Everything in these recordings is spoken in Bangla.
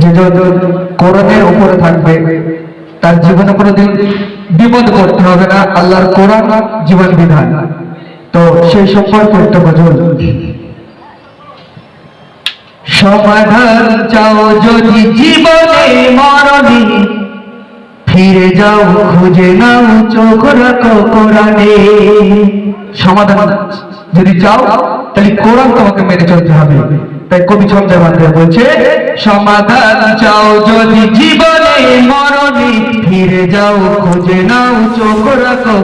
যে কোরআনের উপরে থাকবে, তার জীবনে কোনোদিন বিপদ করতে হবে না, আল্লাহর কোরআন জীবন বিধান। তো সেই সম্পর্কে একটা গজল সমাধান চাও যদি জীবনে ফিরে যাও, খুঁজে নাও, চোখ রাখো কোরআনে। সমাধান যদি চাও, তাহলে কোরআন তোমাকে মেনে চলতে হবে। তাই কবি বান্ধব বলছে সমাধান চাও যদি জীবনে মরণে ফিরে যাও, খুঁজে নাও, চোখ রাখো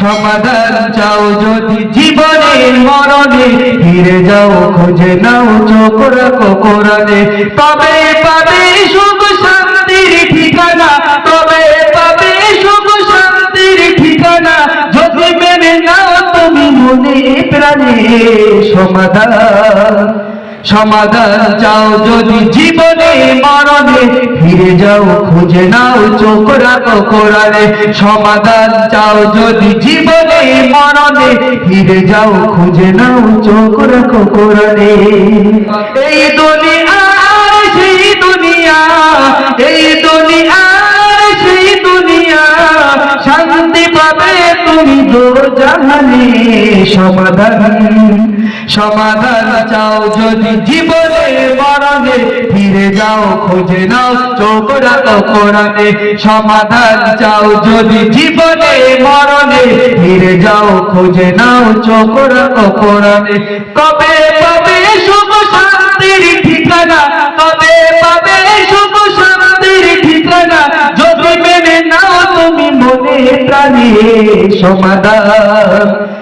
সমাধান চাও যদি জীবনে মরণে ফিরে যাও, খুঁজে নাও, চোখ রাখো তবে পাবে সুখ শান্তির ঠিকানা, তবে পাবে সুখ শান্তির ঠিকানা। যদি মেনে নাও তুমি মনে প্রাণে সমাধান। সমাধান চাও যদি জীবনে মরণে, ফিরে যাও, খুঁজে নাও, চোখ রাখো কোরআনে। সমাধান চাও যদি জীবনে মরণে, ফিরে যাও, খুঁজে নাও, চোখ রাখো কোরআনে। এই দুনিয়ার সেই দুনিয়া, এই দুনিয়ার সেই দুনিয়া, শান্তি পাবে তুমি দো জাহানে। সমাধান সমাধান চাও যদি জীবনে মরণে, ফিরে যাও, খুঁজে নাও চোখরা রাখো কোরআনে। সমাধান চাও যদি জীবনে মরণে, ফিরে যাও, খুঁজে নাও, চোখ রাখো কোরআনে। কবে পাবে সুখ শান্তির ঠিকানা? কবে পাবে শুভ শান্তির ঠিকানা? যদি মেনে নাও তুমি মনে প্রাণে সমাধান।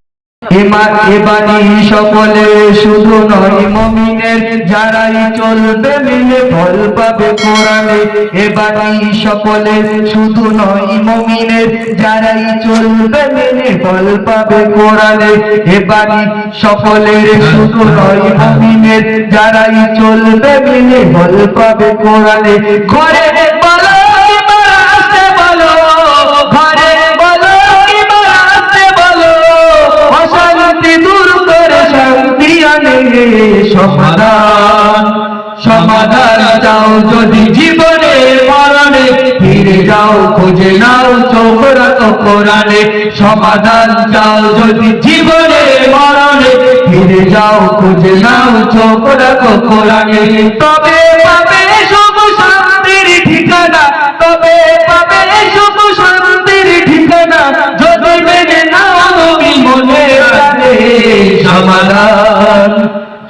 এবানি সকলে শুধু নয় মমিনের, যারাই চলবে মিলে ফল পাবে কোরআনে। এবানি সকলে শুধু নয় মমিনের, যারাই চলবে মিলে ফল পাবে কোরআনে। এবানি সকলের শুধু নয় মমিনের, যারাই চলবে মিলে ফল পাবে কোরআনে। ঘরে চাও যদি জীবনে মরণে, ফিরে যাও, খুঁজে নাও চোখ রাখো কোরআনে। সমাধান চাও যদি জীবনে মরণে, ফিরে যাও, খুঁজে নাও চোখ রাখো কোরআনে। তবে পাবে সব শান্তির ঠিকানা, তবে পাবে সব শান্তির ঠিকানা, যদি মেনে নাও তুমি মনে সমাধান।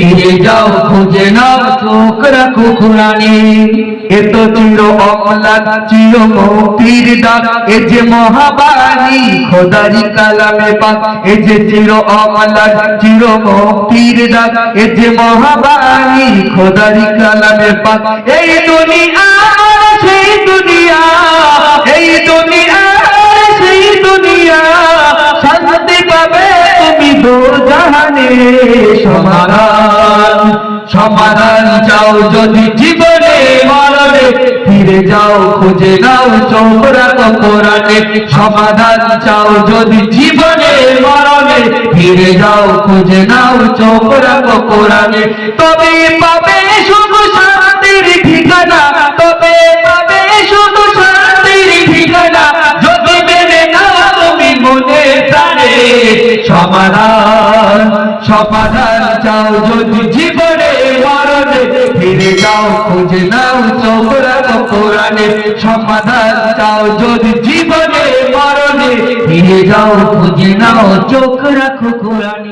ফিরে যাও, খুঁজে নাও, চোখ রাখো এত চির অমলাদ, চির মুক্তির ডাক। এ যে মহাবাণী, খোদারি কালামে পাক। এ যে চির অমলাদ, চির মুক্তির ডাক। এ যে মহাবাণী, খোদারি কালামে পাক। এই দুনিয়া, সেই দুনিয়া, এই দুনিয়া, সেই দুনিয়া। শান্তি পাবে তুমি দো সমাধান। চাও যদি জীবনে মরণে, ফিরে যাও, খুঁজে নাও চৌরা কোরআনে। সমাধান চাও যদি জীবনে মরণে, ফিরে যাও, খুঁজে নাও চৌরা কোরআনে। তবে পাবে সমাধান চাও যদি জীবনে মরণে, ফিরে যাও, খুঁজে নাও চোখ রাখো কোরআনে। সমাধান চাও যদি জীবনে মরণে, ফিরে যাও, খুঁজে নাও চোখ রাখো কোরআনে।